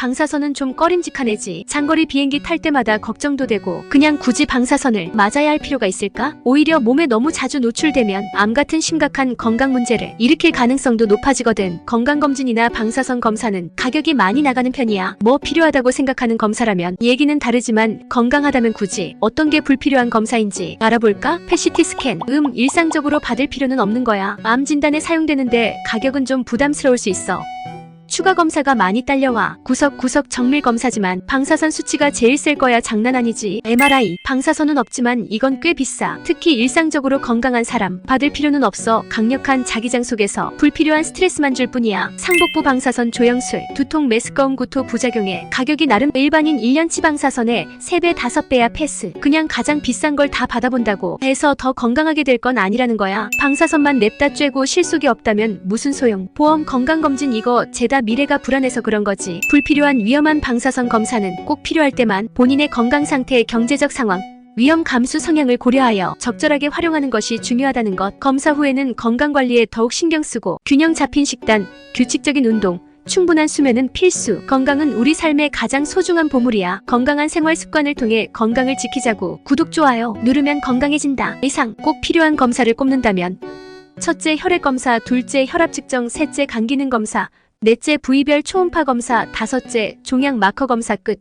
방사선은 좀 꺼림직한 애지. 장거리 비행기 탈 때마다 걱정도 되고 그냥 굳이 방사선을 맞아야 할 필요가 있을까? 오히려 몸에 너무 자주 노출되면 암 같은 심각한 건강 문제를 일으킬 가능성도 높아지거든. 건강검진이나 방사선 검사는 가격이 많이 나가는 편이야. 뭐 필요하다고 생각하는 검사라면 얘기는 다르지만 건강하다면 굳이 어떤 게 불필요한 검사인지 알아볼까? 패시티 스캔. 음, 일상적으로 받을 필요는 없는 거야. 암 진단에 사용되는데 가격은 좀 부담스러울 수 있어. 추가 검사가 많이 딸려와 구석구석 정밀 검사지만 방사선 수치가 제일 셀 거야 장난 아니지. MRI 방사선은 없지만 이건 꽤 비싸. 특히 일상적으로 건강한 사람 받을 필요는 없어. 강력한 자기장 속에서 불필요한 스트레스만 줄 뿐이야. 상복부 방사선 조영술 두통 메스꺼움 구토 부작용에 가격이 나름 일반인 1년치 방사선의 3배 5배야 패스. 그냥 가장 비싼 걸 다 받아본다고 해서 더 건강하게 될 건 아니라는 거야. 방사선만 냅다 쬐고 실속이 없다면 무슨 소용? 보험 건강검진 이거 미래가 불안해서 그런 거지. 불필요한 위험한 방사선 검사는 꼭 필요할 때만 본인의 건강 상태, 경제적 상황, 위험 감수 성향을 고려하여 적절하게 활용하는 것이 중요하다는 것. 검사 후에는 건강 관리에 더욱 신경 쓰고 균형 잡힌 식단, 규칙적인 운동, 충분한 수면은 필수. 건강은 우리 삶의 가장 소중한 보물이야. 건강한 생활 습관을 통해 건강을 지키자고. 구독, 좋아요 누르면 건강해진다. 이상 꼭 필요한 검사를 꼽는다면 첫째 혈액 검사, 둘째 혈압 측정, 셋째 간 기능 검사, 넷째 부위별 초음파 검사, 다섯째 종양 마커 검사 끝.